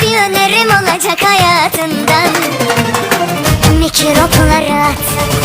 bir önerim olacak hayatından Mikropları at